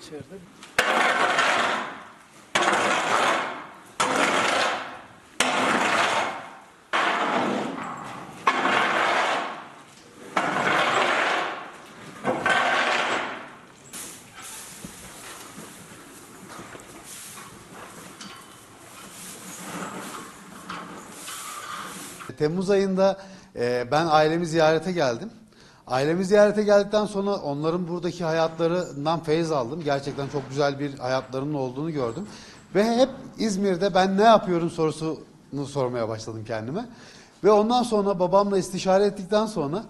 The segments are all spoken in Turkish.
içeride. Temmuz ayında e, ben ailemi ziyarete geldim. Ailemi ziyarete geldikten sonra onların buradaki hayatlarından feyiz aldım. Gerçekten çok güzel bir hayatlarının olduğunu gördüm. Ve hep İzmir'de ben ne yapıyorum sorusunu sormaya başladım kendime. Ve ondan sonra babamla istişare ettikten sonra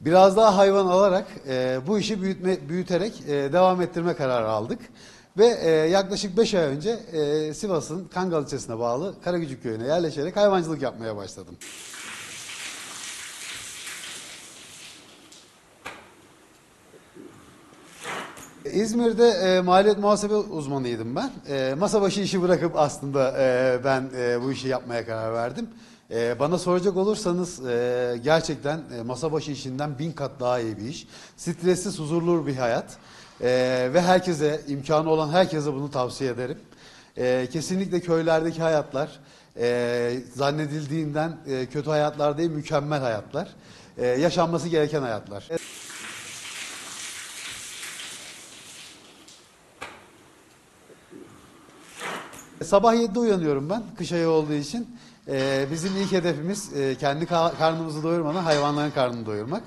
biraz daha hayvan alarak e, bu işi büyütme, büyüterek e, devam ettirme kararı aldık. Ve e, yaklaşık 5 ay önce e, Sivas'ın Kangal ilçesine bağlı Karagücük köyüne yerleşerek hayvancılık yapmaya başladım. İzmir'de e, maliyet muhasebe uzmanıydım ben. E, masa başı işi bırakıp aslında e, ben e, bu işi yapmaya karar verdim. E, bana soracak olursanız e, gerçekten e, masa başı işinden bin kat daha iyi bir iş. Stressiz, huzurlu bir hayat. E, ve herkese, imkanı olan herkese bunu tavsiye ederim. E, kesinlikle köylerdeki hayatlar e, zannedildiğinden e, kötü hayatlar değil, mükemmel hayatlar. E, yaşanması gereken hayatlar. Sabah 7'de uyanıyorum ben kış ayı olduğu için. Ee, bizim ilk hedefimiz e, kendi ka- karnımızı doyurmadan hayvanların karnını doyurmak.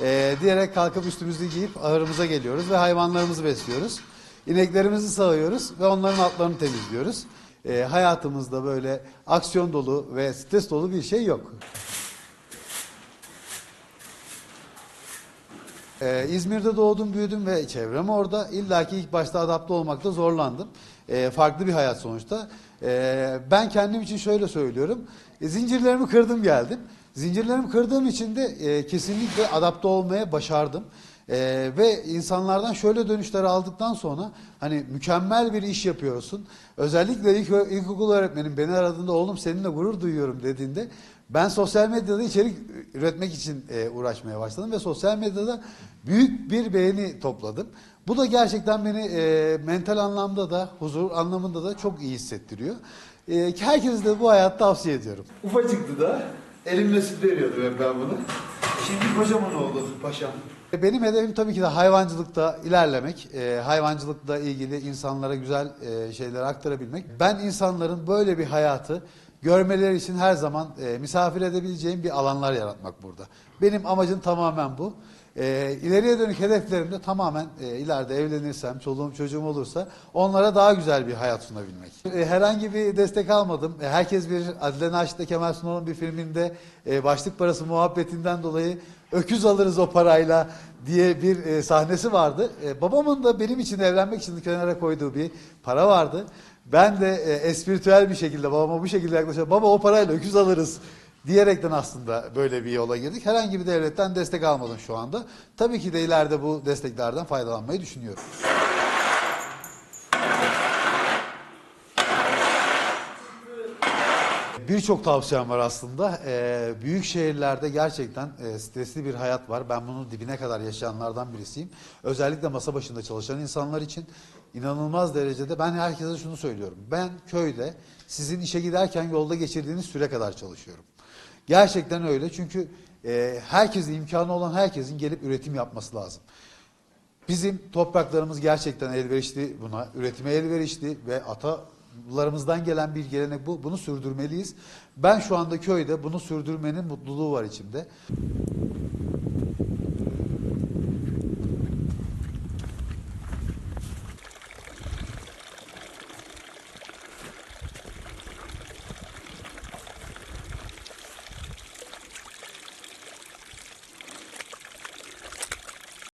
Ee, diyerek kalkıp üstümüzü giyip ahırımıza geliyoruz ve hayvanlarımızı besliyoruz. İneklerimizi sağıyoruz ve onların altlarını temizliyoruz. Ee, hayatımızda böyle aksiyon dolu ve stres dolu bir şey yok. Ee, İzmir'de doğdum, büyüdüm ve çevrem orada. İlla ki ilk başta adapte olmakta zorlandım. Ee, farklı bir hayat sonuçta. Ee, ben kendim için şöyle söylüyorum. E, zincirlerimi kırdım geldim. Zincirlerimi kırdığım için de e, kesinlikle adapte olmaya başardım. Ee, ve insanlardan şöyle dönüşler aldıktan sonra hani mükemmel bir iş yapıyorsun. Özellikle ilk, ilkokul öğretmenim beni aradığında oğlum seninle gurur duyuyorum dediğinde ben sosyal medyada içerik üretmek için e, uğraşmaya başladım ve sosyal medyada büyük bir beğeni topladım. Bu da gerçekten beni e, mental anlamda da huzur anlamında da çok iyi hissettiriyor. E, herkese de bu hayatı tavsiye ediyorum. Ufacıktı da elimle süt veriyordum hep ben bunu. Şimdi kocaman oldu paşam. E, Benim hedefim tabii ki de hayvancılıkta ilerlemek, e, hayvancılıkla ilgili insanlara güzel e, şeyler aktarabilmek. Ben insanların böyle bir hayatı görmeleri için her zaman e, misafir edebileceğim bir alanlar yaratmak burada. Benim amacım tamamen bu. E, ileriye dönük hedeflerim de tamamen e, ileride evlenirsem, çoluğum çocuğum olursa onlara daha güzel bir hayat sunabilmek. E, herhangi bir destek almadım. E, herkes bir Adile Naşit'te Kemal Sunal'ın bir filminde e, başlık parası muhabbetinden dolayı öküz alırız o parayla diye bir e, sahnesi vardı. E, babamın da benim için evlenmek için kenara koyduğu bir para vardı. Ben de e, espritüel bir şekilde babama bu şekilde yaklaşıyorum. Baba o parayla öküz alırız diyerekten aslında böyle bir yola girdik. Herhangi bir devletten destek almadım şu anda. Tabii ki de ileride bu desteklerden faydalanmayı düşünüyorum. Birçok tavsiyem var aslında. Ee, büyük şehirlerde gerçekten e, stresli bir hayat var. Ben bunun dibine kadar yaşayanlardan birisiyim. Özellikle masa başında çalışan insanlar için inanılmaz derecede ben herkese şunu söylüyorum. Ben köyde sizin işe giderken yolda geçirdiğiniz süre kadar çalışıyorum. Gerçekten öyle çünkü e, herkesin imkanı olan herkesin gelip üretim yapması lazım. Bizim topraklarımız gerçekten elverişli buna, üretime elverişli ve larımızdan gelen bir gelenek bu. Bunu sürdürmeliyiz. Ben şu anda köyde bunu sürdürmenin mutluluğu var içimde.